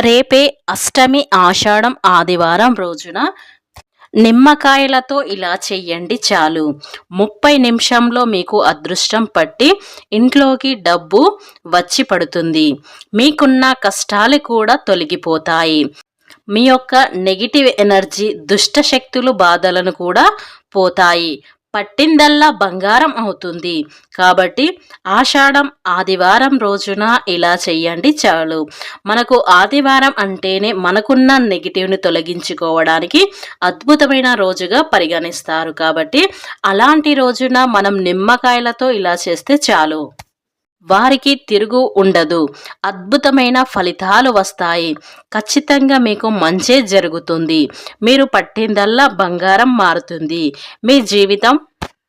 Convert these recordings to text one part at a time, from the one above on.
రేపే అష్టమి ఆషాఢం ఆదివారం రోజున నిమ్మకాయలతో ఇలా చెయ్యండి చాలు. ముప్పై నిమిషంలో మీకు అదృష్టం పట్టి ఇంట్లోకి డబ్బు వచ్చి పడుతుంది. మీకున్న కష్టాలు కూడా తొలగిపోతాయి. మీ యొక్క నెగిటివ్ ఎనర్జీ దుష్ట శక్తులు బాధలను కూడా పోతాయి. పట్టిందల్లా బంగారం అవుతుంది. కాబట్టి ఆషాఢం ఆదివారం రోజున ఇలా చెయ్యండి చాలు. మనకు ఆదివారం అంటేనే మనకున్న నెగిటివ్ని తొలగించుకోవడానికి అద్భుతమైన రోజుగా పరిగణిస్తారు. కాబట్టి అలాంటి రోజున మనం నిమ్మకాయలతో ఇలా చేస్తే చాలు. వారికి తిరుగు ఉండదు. అద్భుతమైన ఫలితాలు వస్తాయి. ఖచ్చితంగా మీకు మంచే జరుగుతుంది. మీరు పట్టిందల్లా బంగారం మారుతుంది. మీ జీవితం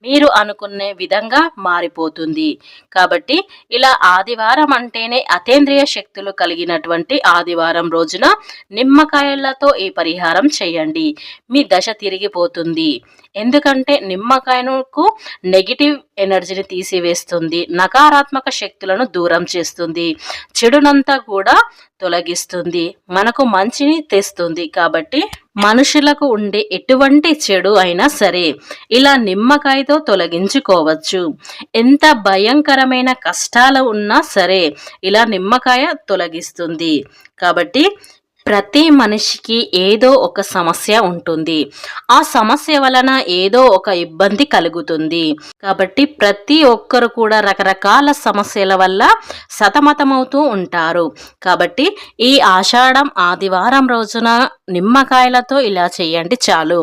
మీరు అనుకునే విధంగా మారిపోతుంది. కాబట్టి ఇలా ఆదివారం అంటేనే అతేంద్రియ శక్తులు కలిగినటువంటి ఆదివారం రోజున నిమ్మకాయలతో ఈ పరిహారం చేయండి. మీ దశ తిరిగిపోతుంది. ఎందుకంటే నిమ్మకాయకు నెగిటివ్ ఎనర్జీని తీసివేస్తుంది. నకారాత్మక శక్తులను దూరం చేస్తుంది. చెడునంతా కూడా తొలగిస్తుంది. మనకు మంచిని తెస్తుంది. కాబట్టి మనుషులకు ఉండే ఎటువంటి చెడు అయినా సరే ఇలా నిమ్మకాయతో తొలగించుకోవచ్చు. ఎంత భయంకరమైన కష్టాలు ఉన్నా సరే ఇలా నిమ్మకాయ తొలగిస్తుంది. కాబట్టి ప్రతి మనిషికి ఏదో ఒక సమస్య ఉంటుంది. ఆ సమస్య వలన ఏదో ఒక ఇబ్బంది కలుగుతుంది. కాబట్టి ప్రతి ఒక్కరు కూడా రకరకాల సమస్యల వల్ల సతమతమవుతూ ఉంటారు. కాబట్టి ఈ ఆషాఢం ఆదివారం రోజున నిమ్మకాయలతో ఇలా చేయండి చాలు.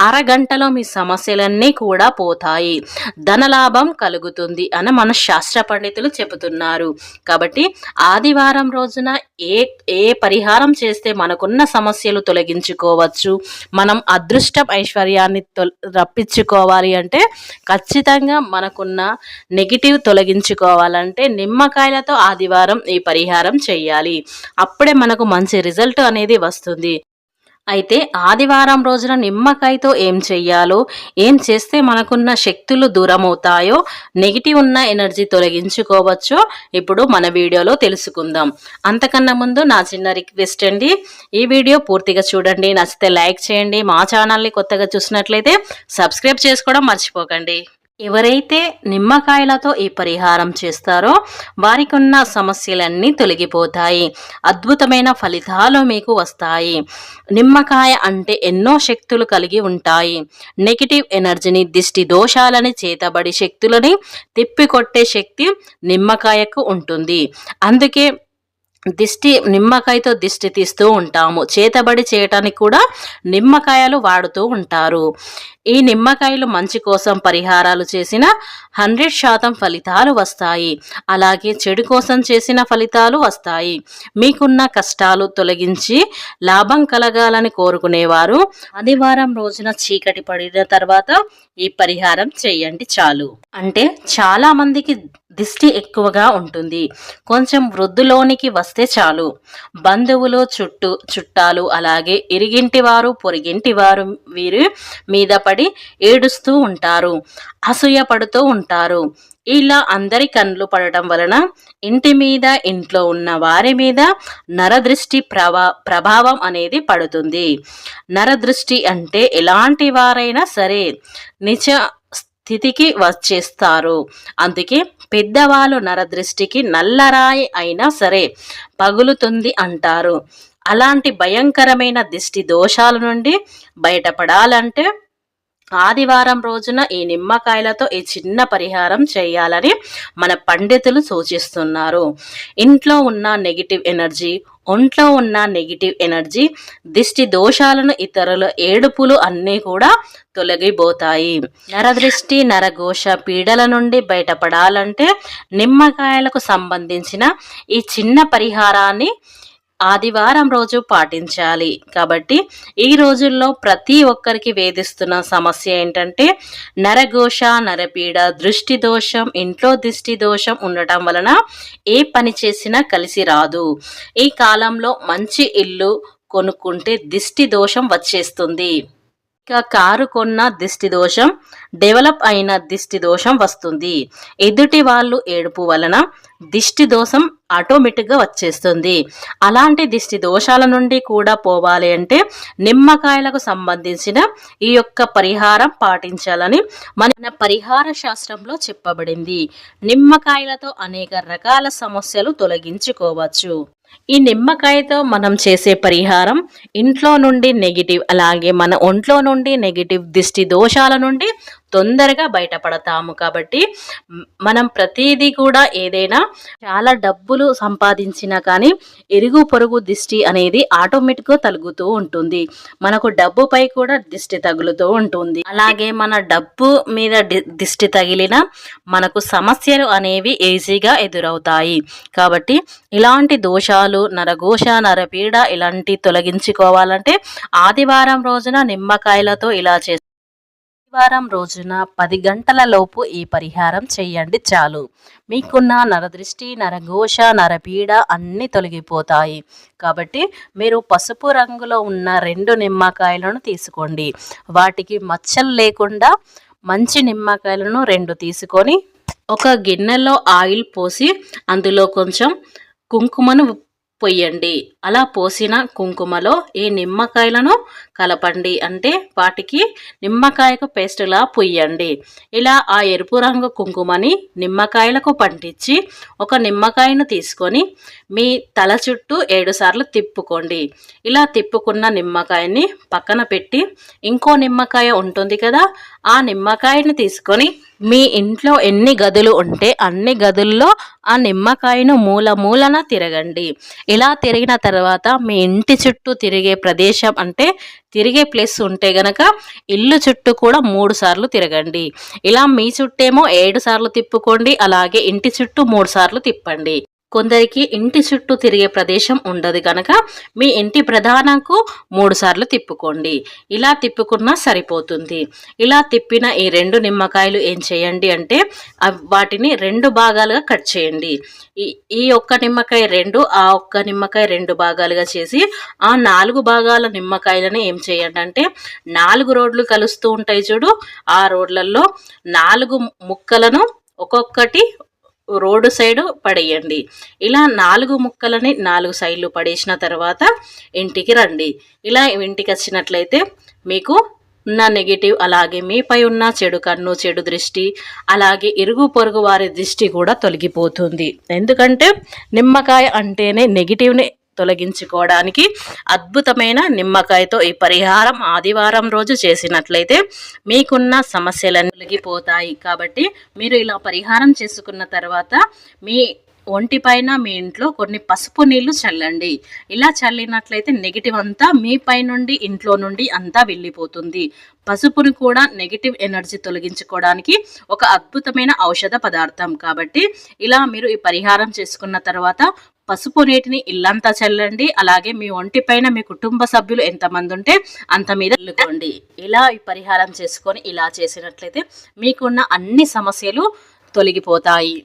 అరగంటలో మీ సమస్యలన్నీ కూడా పోతాయి. ధనలాభం కలుగుతుంది అని మన శాస్త్ర పండితులు చెబుతున్నారు. కాబట్టి ఆదివారం రోజున ఏ ఏ పరిహారం చేస్తే మనకున్న సమస్యలు తొలగించుకోవచ్చు. మనం అదృష్టం ఐశ్వర్యాన్ని రప్పించుకోవాలి అంటే ఖచ్చితంగా మనకున్న నెగిటివ్ తొలగించుకోవాలంటే నిమ్మకాయలతో ఆదివారం ఈ పరిహారం చేయాలి. అప్పుడే మనకు మంచి రిజల్ట్ అనేది వస్తుంది. అయితే ఆదివారం రోజున నిమ్మకాయతో ఏం చెయ్యాలో ఏం చేస్తే మనకున్న శక్తులు దూరమవుతాయో నెగిటివ్ ఉన్న ఎనర్జీ తొలగించుకోవచ్చో ఇప్పుడు మన వీడియోలో తెలుసుకుందాం. అంతకన్నా ముందు నా చిన్న రిక్వెస్ట్ అండి ఈ వీడియో పూర్తిగా చూడండి నచ్చితే లైక్ చేయండి మా ఛానల్ని కొత్తగా చూసినట్లయితే సబ్స్క్రైబ్ చేసుకోవడం మర్చిపోకండి. ఎవరైతే నిమ్మకాయలతో ఈ పరిహారం చేస్తారో వారికి ఉన్న సమస్యలన్నీ తొలగిపోతాయి. అద్భుతమైన ఫలితాలు మీకు వస్తాయి. నిమ్మకాయ అంటే ఎన్నో శక్తులు కలిగి ఉంటాయి. నెగిటివ్ ఎనర్జీని దిష్టి దోషాలని చేతబడి శక్తులని తిప్పికొట్టే శక్తి నిమ్మకాయకు ఉంటుంది. అందుకే దిష్టి నిమ్మకాయతో దిష్టి తీస్తూ ఉంటాము. చేతబడి చేయటానికి కూడా నిమ్మకాయలు వాడుతూ ఉంటారు. ఈ నిమ్మకాయలు మంచి కోసం పరిహారాలు చేసిన హండ్రెడ్ శాతం ఫలితాలు వస్తాయి. అలాగే చెడు కోసం చేసిన ఫలితాలు వస్తాయి. మీకున్న కష్టాలు తొలగించి లాభం కలగాలని కోరుకునేవారు. ఆదివారం రోజున చీకటి పడిన తర్వాత ఈ పరిహారం చేయండి చాలు. అంటే చాలా మందికి దిష్టి ఎక్కువగా ఉంటుంది. కొంచెం వృద్ధులోనికి వస్తే చాలు. బంధువులు చుట్టూ చుట్టాలు అలాగే ఇరిగింటి వారు పొరిగింటి వారు వీరు మీద పడి ఏడుస్తూ ఉంటారు. అసూయ పడుతూ ఉంటారు. ఇలా అందరి కళ్ళు పడటం వలన ఇంటి మీద ఇంట్లో ఉన్న వారి మీద నరదృష్టి ప్రభా ప్రభావం అనేది పడుతుంది. నరదృష్టి అంటే ఎలాంటి వారైనా సరే నిజ స్థితికి వచ్చేస్తారు. అందుకే పెద్దవాళ్ళు నరదృష్టికి నల్లరాయి అయినా సరే పగులుతుంది అంటారు. అలాంటి భయంకరమైన దిష్టి దోషాల నుండి బయటపడాలంటే ఆదివారం రోజున ఈ నిమ్మకాయలతో ఈ చిన్న పరిహారం చేయాలని మన పండితులు సూచిస్తున్నారు. ఇంట్లో ఉన్న నెగిటివ్ ఎనర్జీ ఒంట్లో ఉన్న నెగిటివ్ ఎనర్జీ దిష్టి దోషాలను ఇతరుల ఏడుపులు అన్నీ కూడా తొలగిపోతాయి. నరదృష్టి నరఘోష పీడల నుండి బయటపడాలంటే నిమ్మకాయలకు సంబంధించిన ఈ చిన్న పరిహారాన్ని ఆదివారం రోజు పాటించాలి. కాబట్టి ఈ రోజుల్లో ప్రతి ఒక్కరికి వేధిస్తున్న సమస్య ఏంటంటే నరఘోష నరపీడ దృష్టి దోషం ఇంట్లో దృష్టి దోషం ఉండటం వలన ఏ పని చేసినా కలిసి రాదు. ఈ కాలంలో మంచి ఇల్లు కొనుక్కుంటే దిష్టి దోషం వచ్చేస్తుంది. ఇక కారుకున్న దిష్టి దోషం డెవలప్ అయిన దిష్టి దోషం వస్తుంది. ఎదుటి వాళ్ళు ఏడుపు వలన దిష్టి దోషం ఆటోమేటిక్గా వచ్చేస్తుంది. అలాంటి దిష్టి దోషాల నుండి కూడా పోవాలి అంటే నిమ్మకాయలకు సంబంధించిన ఈ యొక్క పరిహారం పాటించాలని మన పరిహార శాస్త్రంలో చెప్పబడింది. నిమ్మకాయలతో అనేక రకాల సమస్యలు తొలగించుకోవచ్చు. ఈ నిమ్మకాయతో మనం చేసే పరిహారం ఇంట్లో నుండి నెగిటివ్ అలాగే మన ఒంట్లో నుండి నెగిటివ్ దిష్టి దోషాల నుండి తొందరగా బయటపడతాము. కాబట్టి మనం ప్రతిదీ కూడా ఏదైనా చాలా డబ్బులు సంపాదించినా కానీ ఎరుగు పొరుగు దిష్టి అనేది ఆటోమేటిక్గా తగులుతూ ఉంటుంది. మనకు డబ్బుపై కూడా దిష్టి తగులుతూ ఉంటుంది. అలాగే మన డబ్బు మీద దిష్టి తగిలిన మనకు సమస్యలు అనేవి ఈజీగా ఎదురవుతాయి. కాబట్టి ఇలాంటి దోషాలు నరఘోష నరపీడ ఇలాంటి తొలగించుకోవాలంటే ఆదివారం రోజున నిమ్మకాయలతో ఇలా చేస్తారు ఆదివారం రోజున పది గంటల లోపు ఈ పరిహారం చేయండి చాలు. మీకున్న నరదృష్టి నరఘోష నరపీడ అన్నీ తొలగిపోతాయి. కాబట్టి మీరు పసుపు రంగులో ఉన్న రెండు నిమ్మకాయలను తీసుకోండి. వాటికి మచ్చలు లేకుండా మంచి నిమ్మకాయలను రెండు తీసుకొని ఒక గిన్నెలో ఆయిల్ పోసి అందులో కొంచెం కుంకుమను పొయ్యండి. అలా పోసిన కుంకుమలో ఈ నిమ్మకాయలను కలపండి. అంటే వాటికి నిమ్మకాయకు పేస్టులా పొయ్యండి. ఇలా ఆ ఎరుపు రంగు కుంకుమని నిమ్మకాయలకు పంటించి ఒక నిమ్మకాయను తీసుకొని మీ తల చుట్టూ ఏడు సార్లు తిప్పుకోండి. ఇలా తిప్పుకున్న నిమ్మకాయని పక్కన పెట్టి ఇంకో నిమ్మకాయ ఉంటుంది కదా ఆ నిమ్మకాయని తీసుకొని మీ ఇంట్లో ఎన్ని గదులు ఉంటే అన్ని గదుల్లో ఆ నిమ్మకాయను మూల మూలన తిరగండి. ఇలా తిరిగిన తర్వాత మీ ఇంటి చుట్టూ తిరిగే ప్రదేశం అంటే తిరిగే ప్లేస్ ఉంటే గనక ఇల్లు చుట్టూ కూడా మూడు సార్లు తిరగండి. ఇలా మీ చుట్టేమో ఏడు సార్లు తిప్పుకోండి అలాగే ఇంటి చుట్టూ మూడు సార్లు తిప్పండి. కొందరికి ఇంటి చుట్టూ తిరిగే ప్రదేశం ఉండదు కనుక మీ ఇంటి ప్రధానకు మూడు సార్లు తిప్పుకోండి. ఇలా తిప్పుకున్నా సరిపోతుంది. ఇలా తిప్పిన ఈ రెండు నిమ్మకాయలు ఏం చేయండి అంటే వాటిని రెండు భాగాలుగా కట్ చేయండి. ఈ ఈ ఒక్క నిమ్మకాయ రెండు ఆ ఒక్క నిమ్మకాయ రెండు భాగాలుగా చేసి ఆ నాలుగు భాగాల నిమ్మకాయలను ఏం చేయండి అంటే నాలుగు రోడ్లు కలుస్తూ ఉంటాయి చూడు ఆ రోడ్లలో నాలుగు ముక్కలను ఒక్కొక్కటి రోడ్డు సైడు పడేయండి. ఇలా నాలుగు ముక్కలని నాలుగు సైడ్లు పడేసిన తర్వాత ఇంటికి రండి. ఇలా ఇంటికి వచ్చినట్లయితే మీకు ఉన్న నెగిటివ్ అలాగే మీపై ఉన్న చెడు కన్ను చెడు దృష్టి అలాగే ఇరుగు పొరుగు వారి దృష్టి కూడా తొలగిపోతుంది. ఎందుకంటే నిమ్మకాయ అంటేనే నెగిటివ్ని తొలగించుకోవడానికి అద్భుతమైన నిమ్మకాయతో ఈ పరిహారం ఆదివారం రోజు చేసినట్లయితే మీకున్న సమస్యలన్నీ తొలగిపోతాయి. కాబట్టి మీరు ఇలా పరిహారం చేసుకున్న తర్వాత మీ ఒంటిపైన మీ ఇంట్లో కొన్ని పసుపు నీళ్ళు చల్లండి. ఇలా చల్లినట్లయితే నెగిటివ్ అంతా మీ పై నుండి ఇంట్లో నుండి అంతా వెళ్ళిపోతుంది. పసుపుని కూడా నెగిటివ్ ఎనర్జీ తొలగించుకోవడానికి ఒక అద్భుతమైన ఔషధ పదార్థం. కాబట్టి ఇలా మీరు ఈ పరిహారం చేసుకున్న తర్వాత పసుపు నీటిని ఇల్లంతా చల్లండి. అలాగే మీ ఒంటి పైన మీ కుటుంబ సభ్యులు ఎంతమంది ఉంటే అంత మీద చల్లుకోండి. ఇలా ఈ పరిహారం చేసుకొని ఇలా చేసినట్లయితే మీకున్న అన్ని సమస్యలు తొలగిపోతాయి.